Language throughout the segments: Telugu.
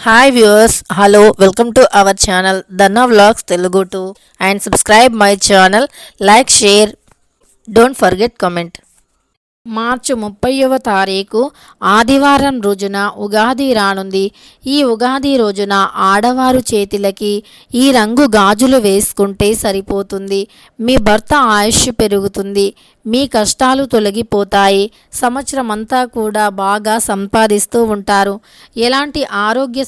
Hi viewers hello welcome to our channel Danna vlogs Telugu to and subscribe my channel like share don't forget comment మార్చి ముప్పైవ తారీఖు ఆదివారం రోజున ఉగాది రానుంది. ఈ ఉగాది రోజున ఆడవారు చేతులకి ఈ రంగు గాజులు వేసుకుంటే సరిపోతుంది. మీ భర్త ఆయుష్ పెరుగుతుంది. మీ కష్టాలు తొలగిపోతాయి. సంవత్సరం అంతా కూడా బాగా సంపాదిస్తూ ఉంటారు. ఎలాంటి ఆరోగ్య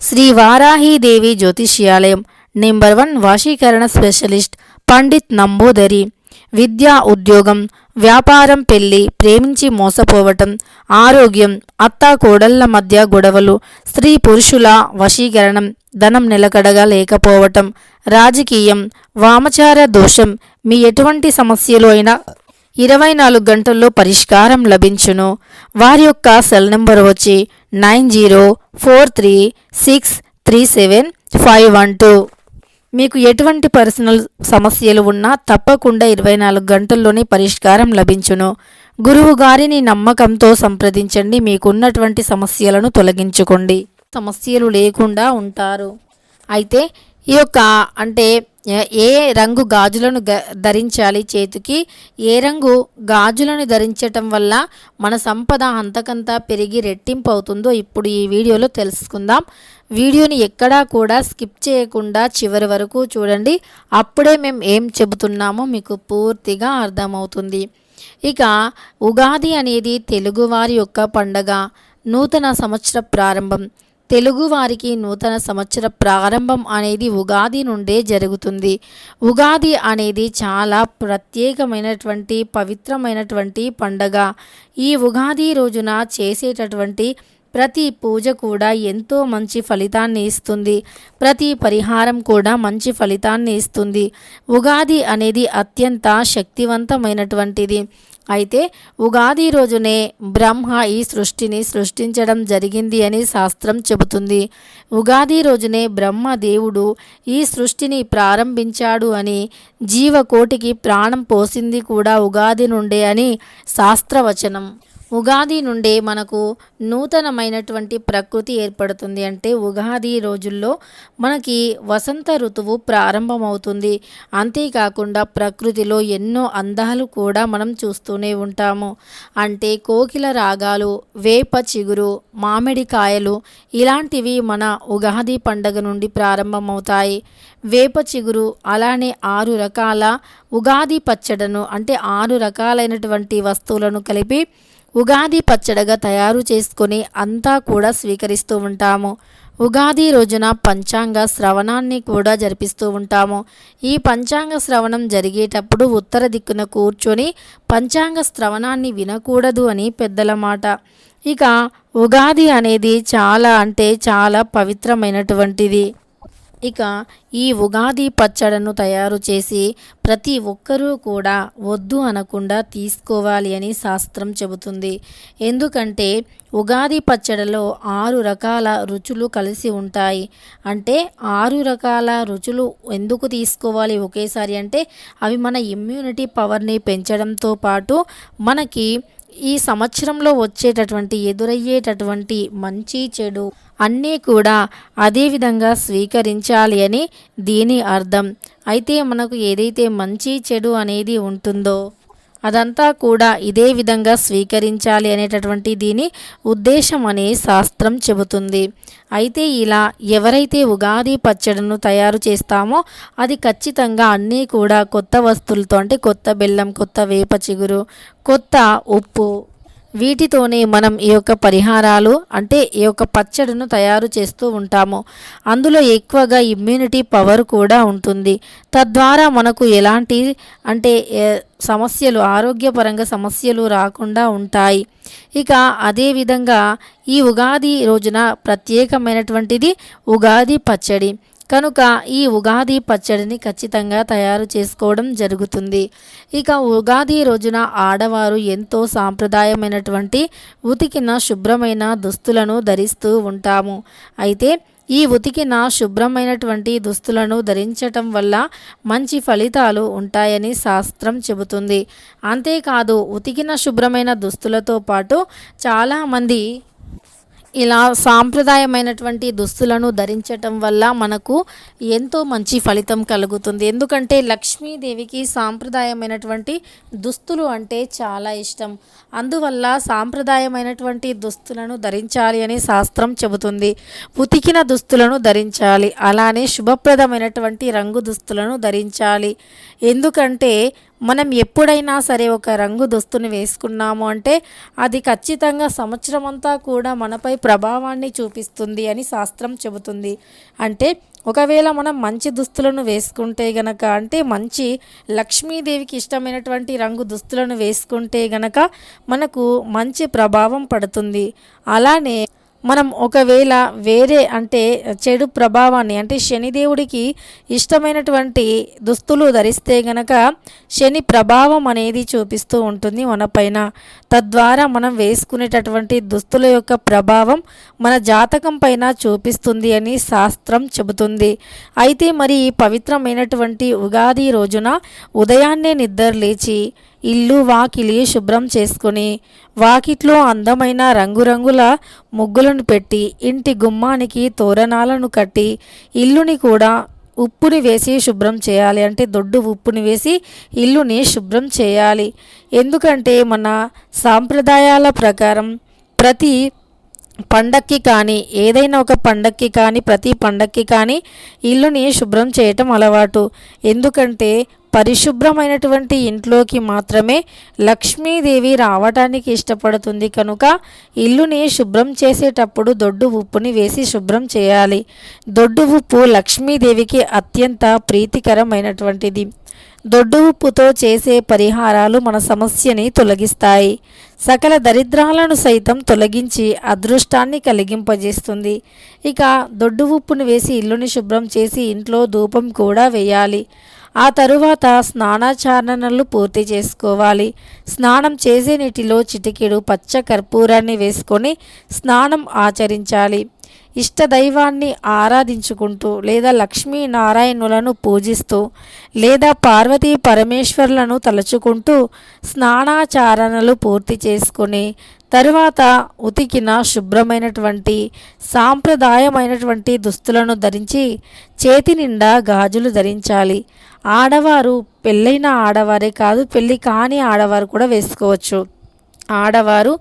శ్రీ వారాహీదేవి జ్యోతిష్యాలయం. నెంబర్ వన్ వాషీకరణ స్పెషలిస్ట్ పండిత్ నంబూదరి. విద్య ఉద్యోగం వ్యాపారం పెళ్ళి ప్రేమించి మోసపోవటం ఆరోగ్యం అత్తా కోడళ్ళ మధ్య గొడవలు స్త్రీ పురుషుల వశీకరణం ధనం నిలకడగా లేకపోవటం రాజకీయం వామచార దోషం మీ ఎటువంటి సమస్యలు అయినా ఇరవై నాలుగు గంటల్లో పరిష్కారం లభించును. వారి యొక్క సెల్ నెంబర్ వచ్చి nine zero four three six three seven five one two. మీకు ఎటువంటి పర్సనల్ సమస్యలు ఉన్నా తప్పకుండా ఇరవై నాలుగు గంటల్లోనే పరిష్కారం లభించును. గురువు గారిని నమ్మకంతో సంప్రదించండి. మీకున్నటువంటి సమస్యలను తొలగించుకోండి. సమస్యలు లేకుండా ఉంటారు. అయితే ఈ యొక్క అంటే ఏ- రంగు గాజులను ధరించాలి చేతికి? ఏ రంగు గాజులను ధరించటం వల్ల మన సంపద అంతకంతా పెరిగి రెట్టింపు అవుతుందో ఇప్పుడు ఈ వీడియోలో తెలుసుకుందాం. వీడియోని ఎక్కడా కూడా స్కిప్ చేయకుండా చివరి వరకు చూడండి. అప్పుడే మేము ఏం చెబుతున్నామో మీకు పూర్తిగా అర్థమవుతుంది. ఇక ఉగాది అనేది తెలుగువారి యొక్క పండగ నూతన సంవత్సర ప్రారంభం. తెలుగువారికి నూతన సంవత్సర ప్రారంభం అనేది ఉగాది నుండే జరుగుతుంది. ఉగాది అనేది చాలా ప్రత్యేకమైనటువంటి పవిత్రమైనటువంటి పండగ. ఈ ఉగాది రోజున చేసేటటువంటి ప్రతి పూజ కూడా ఎంతో మంచి ఫలితాన్ని ఇస్తుంది. ప్రతి పరిహారం కూడా మంచి ఫలితాన్ని ఇస్తుంది. ఉగాది అనేది అత్యంత శక్తివంతమైనటువంటిది. అయితే ఉగాది రోజునే బ్రహ్మ ఈ సృష్టిని సృష్టించడం జరిగింది అని శాస్త్రం చెబుతుంది. ఉగాది రోజునే బ్రహ్మ దేవుడు ఈ సృష్టిని ప్రారంభించాడు అని జీవకోటికి ప్రాణం పోసింది కూడా ఉగాది నుండే అని శాస్త్రవచనం. ఉగాది నుండే మనకు నూతనమైనటువంటి ప్రకృతి ఏర్పడుతుంది అంటే ఉగాది రోజుల్లో మనకి వసంత ఋతువు ప్రారంభమవుతుంది. అంతేకాకుండా ప్రకృతిలో ఎన్నో అందాలు కూడా మనం చూస్తూనే ఉంటాము. అంటే కోకిల రాగాలు వేప చిగురు మామిడికాయలు ఇలాంటివి మన ఉగాది పండగ నుండి ప్రారంభమవుతాయి. వేప చిగురు అలానే ఆరు రకాల ఉగాది పచ్చడను అంటే ఆరు రకాలైనటువంటి వస్తువులను కలిపి ఉగాది పచ్చడిగా తయారు చేసుకొని అంతా కూడా స్వీకరిస్తూ ఉంటాము. ఉగాది రోజున పంచాంగ శ్రవణాన్ని కూడా జరిపిస్తూ ఉంటాము. ఈ పంచాంగ శ్రవణం జరిగేటప్పుడు ఉత్తర దిక్కున కూర్చొని పంచాంగ శ్రవణాన్ని వినకూడదు అని పెద్దల మాట. ఇక ఉగాది అనేది చాలా అంటే చాలా పవిత్రమైనటువంటిది. ఇక ఈ ఉగాది పచ్చడను తయారు చేసి ప్రతి ఒక్కరూ కూడా వద్దు అనకుండా తీసుకోవాలి అని శాస్త్రం చెబుతుంది. ఎందుకంటే ఉగాది పచ్చడిలో ఆరు రకాల రుచులు కలిసి ఉంటాయి. అంటే ఆరు రకాల రుచులు ఎందుకు తీసుకోవాలి ఒకేసారి అంటే అవి మన ఇమ్యూనిటీ పవర్ని పెంచడంతో పాటు మనకి ఈ సంవత్సరంలో వచ్చేటటువంటి ఎదురయ్యేటటువంటి మంచి చెడు అన్నీ కూడా అదే విధంగా స్వీకరించాలి అని దీని అర్థం. అయితే మనకు ఏదైతే మంచి చెడు అనేది ఉంటుందో అదంతా కూడా ఇదే విధంగా స్వీకరించాలి అనేటటువంటి దీని ఉద్దేశం అనే శాస్త్రం చెబుతుంది. అయితే ఇలా ఎవరైతే ఉగాది పచ్చడిను తయారు చేస్తామో అది ఖచ్చితంగా అన్నీ కూడా కొత్త వస్తువులతో అంటే కొత్త బెల్లం కొత్త వేప చిగురు కొత్త ఉప్పు వీటితోనే మనం ఈ యొక్క పరిహారాలు అంటే ఈ యొక్క పచ్చడిను తయారు చేస్తూ ఉంటాము. అందులో ఎక్కువగా ఇమ్యూనిటీ పవర్ కూడా ఉంటుంది. తద్వారా మనకు ఎలాంటి అంటే సమస్యలు ఆరోగ్యపరంగా సమస్యలు రాకుండా ఉంటాయి. ఇక అదేవిధంగా ఈ ఉగాది రోజున ప్రత్యేకమైనటువంటిది ఉగాది పచ్చడి. కనుక ఈ ఉగాది పచ్చడిని ఖచ్చితంగా తయారు చేసుకోవడం జరుగుతుంది. ఇక ఉగాది రోజున ఆడవారు ఎంతో సాంప్రదాయమైనటువంటి ఉతికిన శుభ్రమైన దుస్తులను ధరిస్తూ ఉంటాము. అయితే ఈ ఉతికిన శుభ్రమైనటువంటి దుస్తులను ధరించటం వల్ల మంచి ఫలితాలు ఉంటాయని శాస్త్రం చెబుతుంది. అంతేకాదు ఉతికిన శుభ్రమైన దుస్తులతో పాటు చాలామంది ఇలా సాంప్రదాయమైనటువంటి దుస్తులను ధరించటం వల్ల మనకు ఎంతో మంచి ఫలితం కలుగుతుంది. ఎందుకంటే లక్ష్మీదేవికి సాంప్రదాయమైనటువంటి దుస్తులు అంటే చాలా ఇష్టం. అందువల్ల సాంప్రదాయమైనటువంటి దుస్తులను ధరించాలి అని శాస్త్రం చెబుతుంది. ఉతికిన దుస్తులను ధరించాలి. అలానే శుభప్రదమైనటువంటి రంగు దుస్తులను ధరించాలి. ఎందుకంటే మనం ఎప్పుడైనా సరే ఒక రంగు దుస్తుని వేసుకున్నాము అంటే అది ఖచ్చితంగా సంవత్సరం అంతా కూడా మనపై ప్రభావాన్ని చూపిస్తుంది అని శాస్త్రం చెబుతుంది. అంటే ఒకవేళ మనం మంచి దుస్తులను వేసుకుంటే గనక అంటే మంచి లక్ష్మీదేవికి ఇష్టమైనటువంటి రంగు దుస్తులను వేసుకుంటే గనక మనకు మంచి ప్రభావం పడుతుంది. అలానే మనం ఒకవేళ వేరే అంటే చెడు ప్రభావాన్ని అంటే శనిదేవుడికి ఇష్టమైనటువంటి దుస్తులు ధరిస్తే గనక శని ప్రభావం అనేది చూపిస్తూ ఉంటుంది మన పైన. తద్వారా మనం వేసుకునేటటువంటి దుస్తుల యొక్క ప్రభావం మన జాతకం పైన చూపిస్తుంది అని శాస్త్రం చెబుతుంది. అయితే మరి పవిత్రమైనటువంటి ఉగాది రోజున ఉదయాన్నే నిద్ర లేచి ఇల్లు వాకిలి శుభ్రం చేసుకుని వాకిట్లో అందమైన రంగురంగుల ముగ్గులను పెట్టి ఇంటి గుమ్మానికి తోరణాలను కట్టి ఇల్లుని కూడా ఉప్పుని వేసి శుభ్రం చేయాలి. అంటే దొడ్డు ఉప్పుని వేసి ఇల్లుని శుభ్రం చేయాలి. ఎందుకంటే మన సాంప్రదాయాల ప్రకారం ప్రతి పండక్కి కానీ ఏదైనా ఒక పండక్కి కానీ ప్రతి పండక్కి కానీ ఇల్లుని శుభ్రం చేయటం అలవాటు. ఎందుకంటే పరిశుభ్రమైనటువంటి ఇంట్లోకి మాత్రమే లక్ష్మీదేవి రావటానికి ఇష్టపడుతుంది. కనుక ఇల్లుని శుభ్రం చేసేటప్పుడు దొడ్డు ఉప్పుని వేసి శుభ్రం చేయాలి. దొడ్డు ఉప్పు లక్ష్మీదేవికి అత్యంత ప్రీతికరమైనటువంటిది. దొడ్డు ఉప్పుతో చేసే పరిహారాలు మన సమస్యని తొలగిస్తాయి. సకల దరిద్రాలను సైతం తొలగించి అదృష్టాన్ని కలిగింపజేస్తుంది. ఇక దొడ్డు ఉప్పును వేసి ఇల్లుని శుభ్రం చేసి ఇంట్లో ధూపం కూడా వేయాలి. ఆ తరువాత స్నానాచారణలు పూర్తి చేసుకోవాలి. స్నానం చేసే నీటిలో చిటికెడు పచ్చ కర్పూరాన్ని వేసుకొని స్నానం ఆచరించాలి. ఇష్టదైవాన్ని ఆరాధించుకుంటూ లేదా లక్ష్మీనారాయణులను పూజిస్తూ లేదా పార్వతీ పరమేశ్వర్లను తలుచుకుంటూ స్నానాచారణలు పూర్తి చేసుకుని తరువాత ఉతికిన శుభ్రమైనటువంటి సాంప్రదాయమైనటువంటి దుస్తులను ధరించి చేతి నిండా గాజులు ధరించాలి. ఆడవారు పెళ్ళైన ఆడవారే కాదు పెళ్ళి కాని ఆడవారు కూడా వేసుకోవచ్చు. ఆడవారు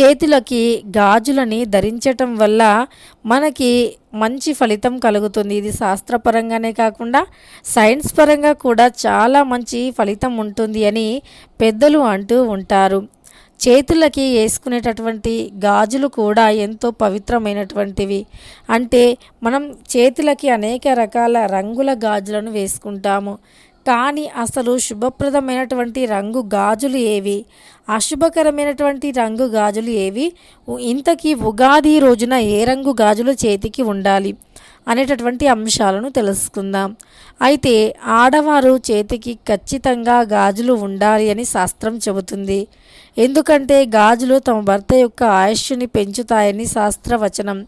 చేతులకి గాజులని ధరించటం వల్ల మనకి మంచి ఫలితం కలుగుతుంది. ఇది శాస్త్రపరంగానే కాకుండా సైన్స్ పరంగా కూడా చాలా మంచి ఫలితం ఉంటుంది అని పెద్దలు అంటూ ఉంటారు. చేతులకి వేసుకునేటటువంటి గాజులు కూడా ఎంతో పవిత్రమైనటువంటివి. అంటే మనం చేతులకి అనేక రకాల రంగుల గాజులను వేసుకుంటాము. కానీ అసలు శుభప్రదమైనటువంటి రంగు గాజులు ఏవి? అశుభకరమైనటువంటి రంగు గాజులు ఏవి? ఇంతకీ ఉగాది రోజున ఏ రంగు గాజులు చేతికి ఉండాలి? అనేటటువంటి అంశాలను తెలుసుకుందాం. అయితే ఆడవారు చేతికి ఖచ్చితంగా గాజులు ఉండాలి అని శాస్త్రం చెబుతుంది. ఎందుకంటే గాజులు తమ భర్త యొక్క ఆయుష్ని పెంచుతాయని శాస్త్రవచనం.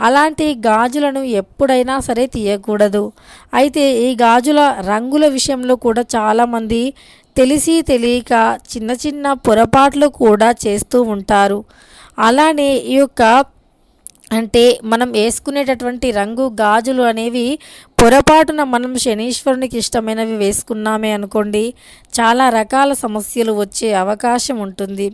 అలాంటి గాజులను ఎప్పుడైనా సరే తీయకూడదు. అయితే ఈ గాజుల రంగుల విషయంలో కూడా చాలామంది తెలిసి తెలియక చిన్న చిన్న పొరపాట్లు కూడా చేస్తూ ఉంటారు. అలానే ఈ యొక్క అంటే మనం వేసుకునేటటువంటి రంగు గాజులు అనేవి పొరపాటున మనం శనీశ్వరునికి ఇష్టమైనవి వేసుకున్నామే అనుకోండి చాలా రకాల సమస్యలు వచ్చే అవకాశం ఉంటుంది.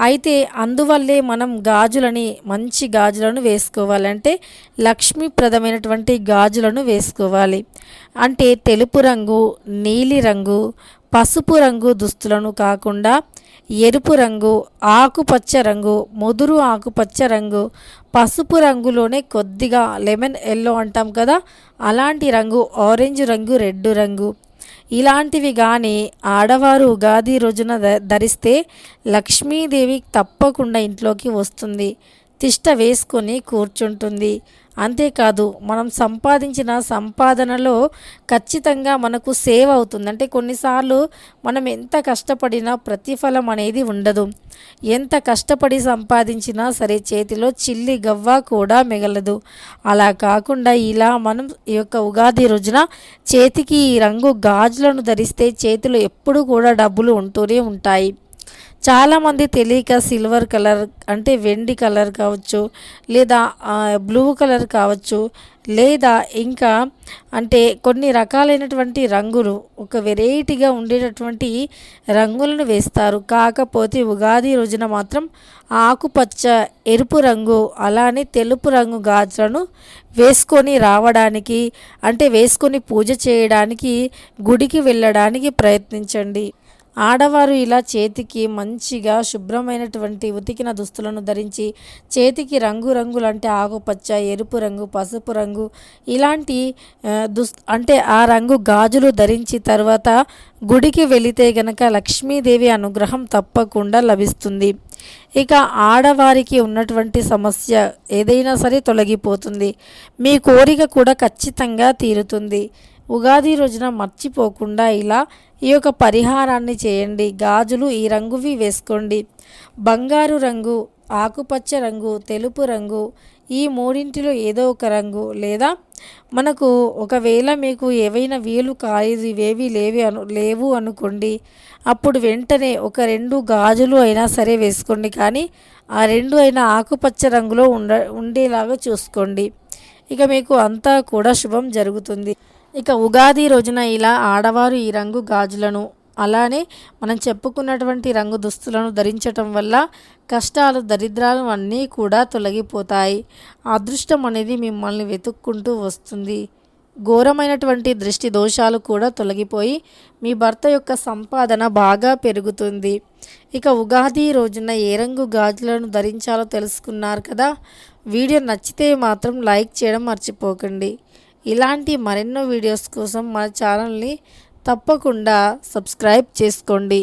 అయితే అందువల్లే మనం గాజులని మంచి గాజులను వేసుకోవాలంటే లక్ష్మీప్రదమైనటువంటి గాజులను వేసుకోవాలి. అంటే తెలుపు రంగు నీలి రంగు పసుపు రంగు దుస్తులను కాకుండా ఎరుపు రంగు ఆకుపచ్చ రంగు ముదురు ఆకుపచ్చ రంగు పసుపు రంగులోనే కొద్దిగా లెమన్ ఎల్లో అంటాం కదా అలాంటి రంగు ఆరెంజ్ రంగు రెడ్ రంగు. ఇలాంటివి కానీ ఆడవారు ఉగాది రోజున ధరిస్తే లక్ష్మీదేవి తప్పకుండా ఇంట్లోకి వస్తుంది. తిష్ట వేసుకొని కూర్చుంటుంది. అంతేకాదు మనం సంపాదించిన సంపాదనలో ఖచ్చితంగా మనకు సేవ్ అవుతుంది. అంటే కొన్నిసార్లు మనం ఎంత కష్టపడినా ప్రతిఫలం అనేది ఉండదు. ఎంత కష్టపడి సంపాదించినా సరే చేతిలో చిల్లి గవ్వ కూడా మిగలదు. అలా కాకుండా ఇలా మనం ఈ యొక్క ఉగాది రోజున చేతికి ఈ రంగు గాజులను ధరిస్తే చేతిలో ఎప్పుడు కూడా డబ్బులు ఉంటూనే ఉంటాయి. చాలామంది తెలియక సిల్వర్ కలర్ అంటే వెండి కలర్ కావచ్చు లేదా బ్లూ కలర్ కావచ్చు లేదా ఇంకా అంటే కొన్ని రకాలైనటువంటి రంగులు ఒక వెరైటీగా ఉండేటటువంటి రంగులను వేస్తారు. కాకపోతే ఉగాది రోజున మాత్రం ఆకుపచ్చ ఎరుపు రంగు అలానే తెలుపు రంగు గాజులను వేసుకొని రావడానికి అంటే వేసుకొని పూజ చేయడానికి గుడికి వెళ్ళడానికి ప్రయత్నించండి. ఆడవారు ఇలా చేతికి మంచిగా శుభ్రమైనటువంటి ఉతికిన దుస్తులను ధరించి చేతికి రంగు అంటే ఆకుపచ్చ ఎరుపు రంగు పసుపు రంగు ఇలాంటి దుస్ అంటే ఆ రంగు గాజులు ధరించి తర్వాత గుడికి వెళితే గనక లక్ష్మీదేవి అనుగ్రహం తప్పకుండా లభిస్తుంది. ఇక ఆడవారికి ఉన్నటువంటి సమస్య ఏదైనా సరే తొలగిపోతుంది. మీ కోరిక కూడా ఖచ్చితంగా తీరుతుంది. ఉగాది రోజున మర్చిపోకుండా ఇలా ఈ యొక్క పరిహారాన్ని చేయండి. గాజులు ఈ రంగువి వేసుకోండి. బంగారు రంగు ఆకుపచ్చ రంగు తెలుపు రంగు ఈ మూడింటిలో ఏదో ఒక రంగు లేదా మనకు ఒకవేళ మీకు ఏవైనా వీలు కాలేదు ఇవేవి లేవి అను లేవు అనుకోండి అప్పుడు వెంటనే ఒక రెండు గాజులు అయినా సరే వేసుకోండి. కానీ ఆ రెండు అయినా ఆకుపచ్చ రంగులో ఉండ ఉండేలాగా చూసుకోండి. ఇక మీకు అంతా కూడా శుభం జరుగుతుంది. ఇక ఉగాది రోజున ఇలా ఆడవారు ఈ రంగు గాజులను అలానే మనం చెప్పుకున్నటువంటి రంగు దుస్తులను ధరించటం వల్ల కష్టాలు దరిద్రాలు అన్నీ కూడా తొలగిపోతాయి. అదృష్టం అనేది మిమ్మల్ని వెతుక్కుంటూ వస్తుంది. ఘోరమైనటువంటి దృష్టి దోషాలు కూడా తొలగిపోయి మీ భర్త యొక్క సంపాదన బాగా పెరుగుతుంది. ఇక ఉగాది రోజున ఏ రంగు గాజులను ధరించాలో తెలుసుకున్నారు కదా? వీడియో నచ్చితే మాత్రం లైక్ చేయడం మర్చిపోకండి. ఇలాంటి మరెన్నో వీడియోస్ కోసం మా ఛానల్ని తప్పకుండా సబ్స్క్రైబ్ చేసుకోండి.